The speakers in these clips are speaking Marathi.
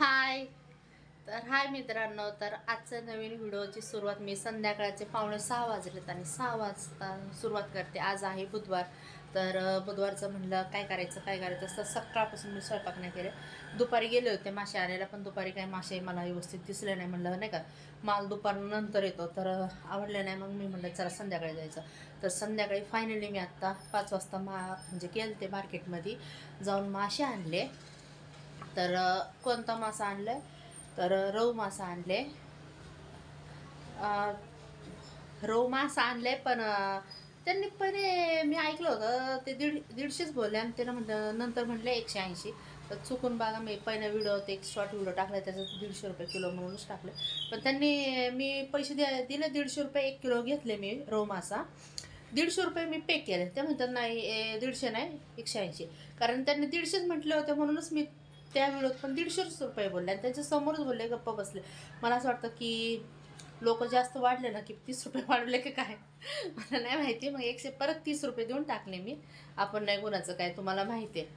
हाय. तर हाय मित्रांनो तर आजच्या नवीन व्हिडिओची सुरुवात मी संध्याकाळचे पावणे सहा वाजलेत आणि सहा वाजता सुरुवात करते. आज आहे बुधवार. तर बुधवारचं म्हणलं काय करायचं काय करायचं? तर सकाळपासून मी स्वयंपाक नाही केले. दुपारी गेले होते मासे आणायला पण दुपारी काय मासे मला व्यवस्थित दिसले नाही म्हणलं नाही का? माल दुपारनंतर येतो. तर आवडले नाही मग मी म्हणलं चला संध्याकाळी जायचं. तर संध्याकाळी फायनली मी आत्ता पाच वाजता मा म्हणजे गेले ते मार्केटमध्ये जाऊन मासे आणले. तर कोणता मासा आणलाय? तर रव मासा आणले. रव मासा आणले पण त्यांनी पहिले मी ऐकलं होतं ते दीड दीडशेच बोलले आणि त्यानं म्हटलं नंतर म्हटलं एकशे ऐंशी. तर चुकून बघा मी पहिला व्हिडिओ एक शॉर्ट व्हिडिओ टाकला त्याचं दीडशे रुपये किलो म्हणूनच टाकले. पण त्यांनी मी पैसे द्या दिले दीडशे रुपये एक किलो घेतले मी रव मासा. दीडशे रुपये मी पे केले. ते म्हणतात नाही ए, दीडशे नाही एकशे ऐंशी. कारण त्यांनी दीडशेच म्हटले होते म्हणूनच मी त्या व्हिडिओत पण दीडशेच रुपये बोलले. आणि त्यांच्या समोरच बोलले गप्पा बसले. मला असं वाटतं की लोक जास्त वाढले ना की तीस रुपये वाढले की काय? मला नाही माहिती. मग एकशे परत तीस रुपये देऊन टाकले मी. आपण नाही कोणाचं काय तुम्हाला माहिती आहे.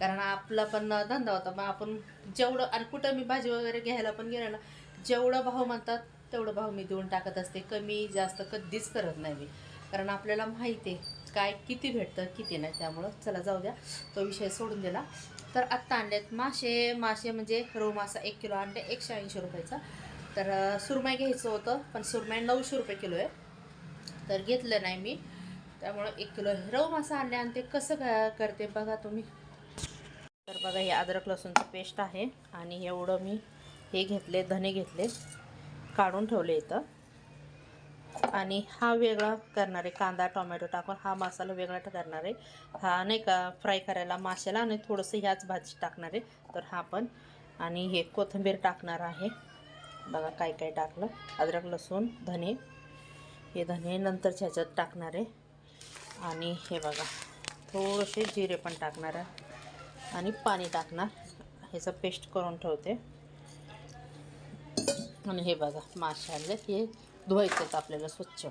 कारण आपला पण धंदा होता. मग आपण जेवढं आणि कुठं मी भाजी वगैरे घ्यायला पण गेलं ना जेवढं भाव म्हणतात तेवढं भाव मी देऊन टाकत असते. कमी जास्त कधीच करत नाही मी. कारण आपल्याला माहिती आहे काय किती भेटतं किती नाही. त्यामुळं चला जाऊ द्या. तो विषय सोडून दिला. तर आत्ता आणलेत मासे. मासे म्हणजे रोह मासा एक किलो आणले एकशे ऐंशी रुपयाचा. तर सुरमई घ्यायचं होतं पण सुरमई नऊशे रुपये किलो आहे. तर घेतलं नाही मी. त्यामुळं एक किलो रव मासा आणले आणि ते कसं का करते बघा तुम्ही. तर बघा हे अद्रक लसूणचं पेस्ट आहे आणि एवढं मी हे घेतले धने घेतले काढून ठेवले इथं. आणि हा वेगळा करणार आहे. कांदा टोमॅटो टाकून हा मसाला वेगळा करणार आहे. हा नाही का फ्राय करायला माशाला आणि थोडंसं ह्याच भाजी टाकणार आहे. तर हा पण आणि हे कोथिंबीर टाकणार आहे. बघा काय काय टाकलं. अद्रक लसूण धने. हे धने नंतरच्या ह्याच्यात टाकणार आहे. आणि हे बघा थोडेसे जिरे पण टाकणार आहे. आणि पाणी टाकणार. ह्याचं पेस्ट करून ठेवते. आणि हे बघा माशाला हे धुवायचं आपल्याला स्वच्छ.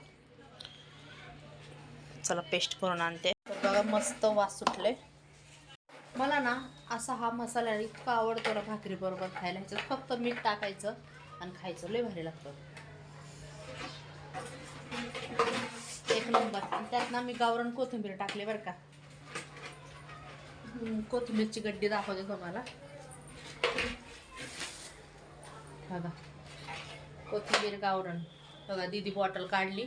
चला पेस्ट करून आणते. तर बघा मस्त वास सुटले मला ना असा हा मसाला इतका आवडतो ना भाकरी बरोबर खायला. ह्याच्यात फक्त मीठ टाकायचं आणि खायचं. लय भारी लागतं. एक नंबर. आणि त्यात ना मी गावरण कोथिंबीर टाकली बरं का. कोथिंबीरची गड्डी दाखवते तुम्हाला. बघा. कोथिंबीर गावरण बघा दीदी बॉटल काढली.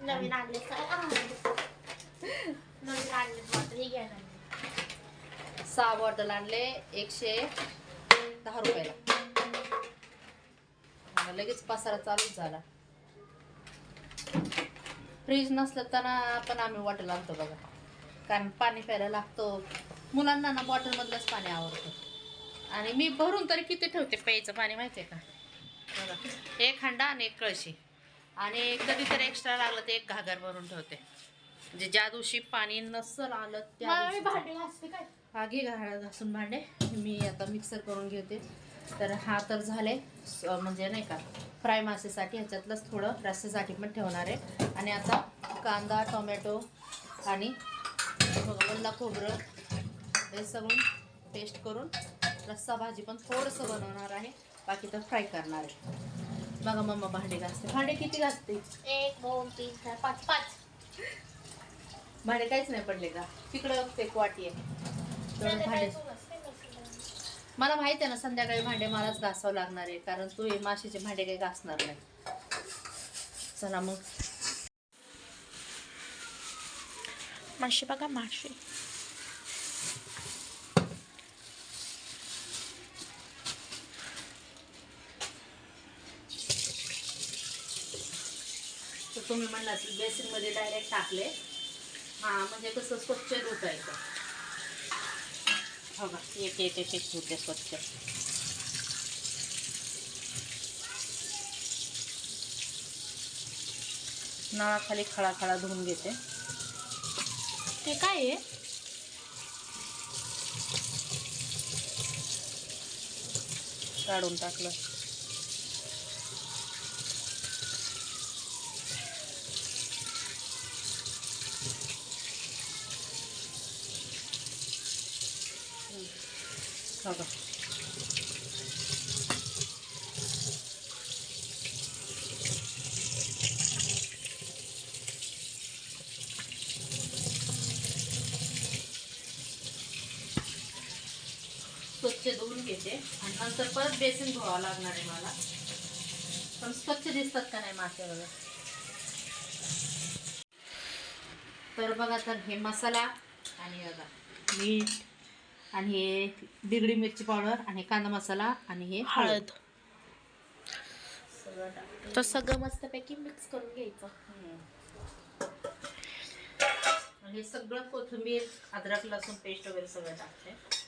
नवीन आणले नवीन आणले बॉटल ही. सहा बॉटल आणले एकशे दहा रुपयाला. लगेच पसारा चालूच झाला. फ्रीज नसलं तर ना पण आम्ही बॉटल आणतो बघा. कारण पाणी प्यायला लागतो. मुलांना ना बॉटलमधलंच पाणी आवडतं. आणि मी भरून तरी किती ठेवते प्यायचं पाणी माहिती आहे का? बघा एक हंडा आणि एक कळशी. आणि कधीतरी एक्स्ट्रा लागलं तर एक घागर भरून ठेवते. म्हणजे ज्या दिवशी पाणी नसल आलं त्या. भांडी काय? घे घाळ घासून भांडे. मी आता मिक्सर करून घेते. तर हा तर झाले म्हणजे नाही का फ्राय मासेसाठी ह्याच्यातलंच थोडं रस्स्यासाठी पण ठेवणार आहे. आणि आता कांदा टोमॅटो आणि बघा वल्ला खोबरं हे सगळं पेस्ट करून रस्सा भाजी पण थोडंसं बनवणार आहे. बाकी तर फ्राय करणार आहे. बघा मम्मा भांडे घासते. भांडे किती घासते? एक दोन तीन चार पाच पाच. भांडे काहीच नाही पडले का? तिकडं एक वाटी आहे. भांडे. मला माहिती आहे ना संध्याकाळी भांडे मलाच घासावं लागणार आहे कारण तू हे माशीचे भांडे काही घासणार नाही. चला मग. माशी बघा माशी. तुम्ही म्हणला बेसिनमध्ये डायरेक्ट टाकले. हां म्हणजे कसं स्वच्छ धुतायचं. हो का? एक एक एक एक धुते स्वच्छ. नळाखाली खळा खळा धुवून घेते. ते काय आहे? काढून टाकलं. बघा स्वच्छ धुवून घेते. आणि नंतर परत बेसन धुवावं लागणार आहे मला. पण स्वच्छ दिसतात का नाही मासे वगैरे? तर बघा तर हे मसाला आणि बघा मीठ. आणि हे बिगडी मिरची पावडर आणि कांदा मसाला आणि हे हळद. सगळं. तर सगळं मस्तपैकी मिक्स करून घ्यायचं. हे सगळं कोथिंबीर अद्रक लसूण पेस्ट वगैरे सगळं टाकते.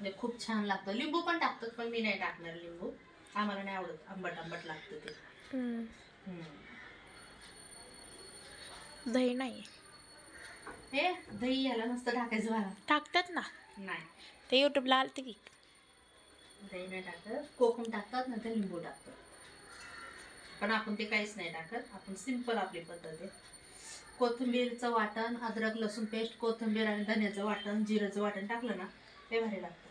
म्हणजे खूप छान लागतं. लिंबू पण टाकतात पण मी नाही टाकणार लिंबू. आम्हाला नाही आवडत. आंबट आंबट लागतं ते. दही नाही. हे दही याला नसतं टाकायचं मला टाकतात ना? नाही. ते युट्यूबला आलते की. दही नाही टाकत. कोकम टाकतात नंतर लिंबू टाकतात. पण आपण ते काहीच नाही टाकत. आपण सिंपल आपली पद्धत आहे. कोथिंबीरचं वाटण अद्रक लसूण पेस्ट कोथिंबीर आणि धन्याचं वाटण जिरंचं वाटण टाकलं ना ते भारी लागतं.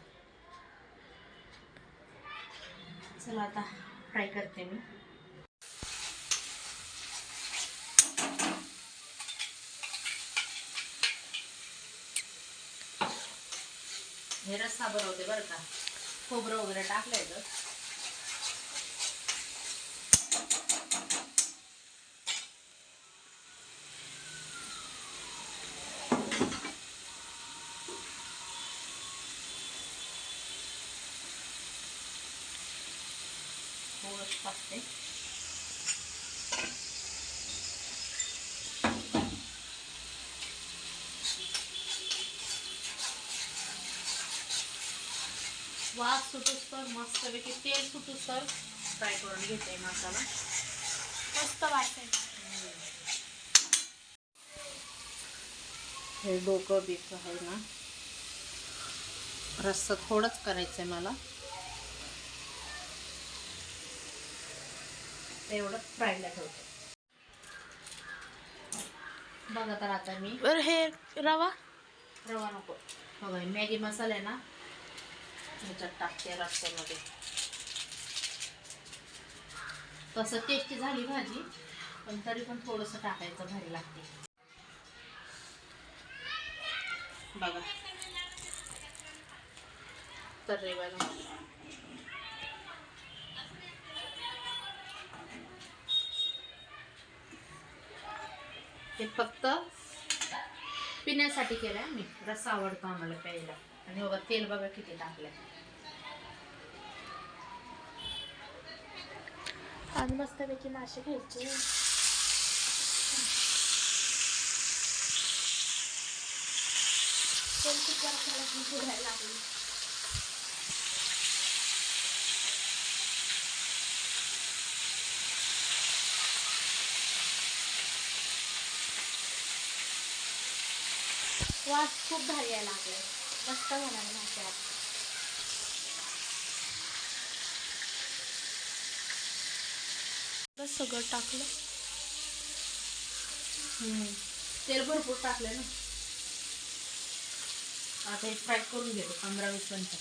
चला आता फ्राय करते मी. हे रस्सा बनवते बरं का. खोबरं वगैरे टाकलंय तर थोडंच टाकते वास सुटूस तर मस्तपैकी तेल सुटूस सर फ्राय करून घेते मसाला. मस्त वाटेल हे डोकं बीक आहे ना. रस्सा थोडंच करायचं आहे मला. एवढं फ्रायला ठेवते. बघा तर आता मी. बरं हे रवा? रवा नको. बघा हे मॅगी मसाला आहे ना ह्याच्यात टाकते रस्त्यामध्ये. तसं टेस्टी झाली भाजी पण तरी पण थोडंसं टाकायचं भारी लागते. बघा. तर रे हे फक्त पिण्यासाठी केलं आहे मी रस्सा आवडतो आम्हाला प्यायला. आणि बघा तेल बघा किती टाकलंय. आणि मस्तपैकी मासे घ्यायचे. तेल खूप जरा वास खूप भारी यायला लागलाय. मस्त होणार मासे आज. बस सगळं टाकलं. तेल भरपूर टाकलंय ना. आता हे फ्राय करून घेतो पंधरा वीस मिनिटं.